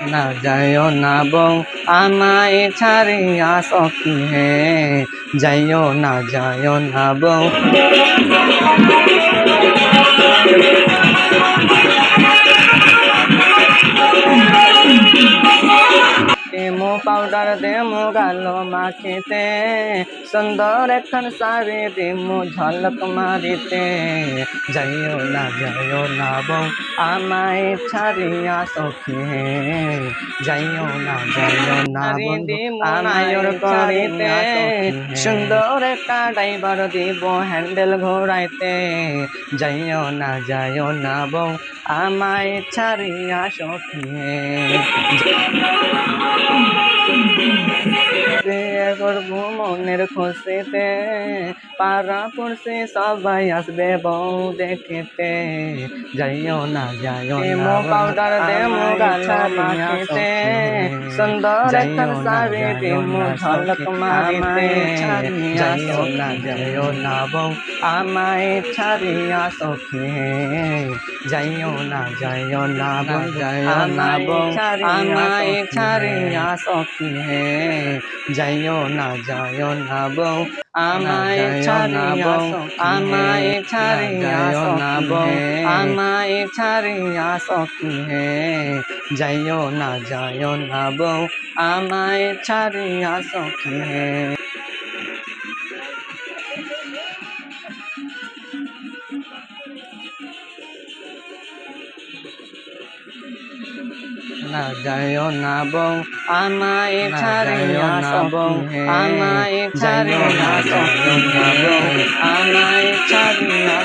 না যাইও না বউ আমায় ছাড়িয়া সখী হে। যাইও না যাইও না বউ। পাউডার দেমো গালো মাখিতে সুন্দর এখন শাড়ি দেমো ঝলক মারিতে যাইও না যাইও না বউ আমায় ছাড়িয়া সখী যাইও না যাইও না আমায়র করিতে সুন্দর একটা ড্রাইভার দিব হ্যান্ডেল ঘোরাইতে যাইও না যাইও না বউ আমায় ছাড়িয়া সখী। হে বিয়ে করব মনের খুশিতে পাড়া পড়ছে সবাই আসবে বউ দেখতে যাইও না যাইও না পাউডার দেমো গালা মাখিতে সুন্দর এখন শাড়ি দেমো ঝলক মারিতে যাইও না যাইও না বউ আমায় ছাড়িয়া সখী যাইও না যাইও না বউ যাইও না বউ আমায় ছাড়িয়া সখী হে যাইও না যায় না বউ আমায় ছাড়িয়া আমায় ছাড়িয়া না বউ আমায় ছাড়িয়া সখী হে যাইও না যায় না বউ আমায় ছাড়িয়া সখী হে না যাইও না বউ আমায় ছাড়িয়া বউ আমায় ছাড়িয়া আমায় ছাড়িয়া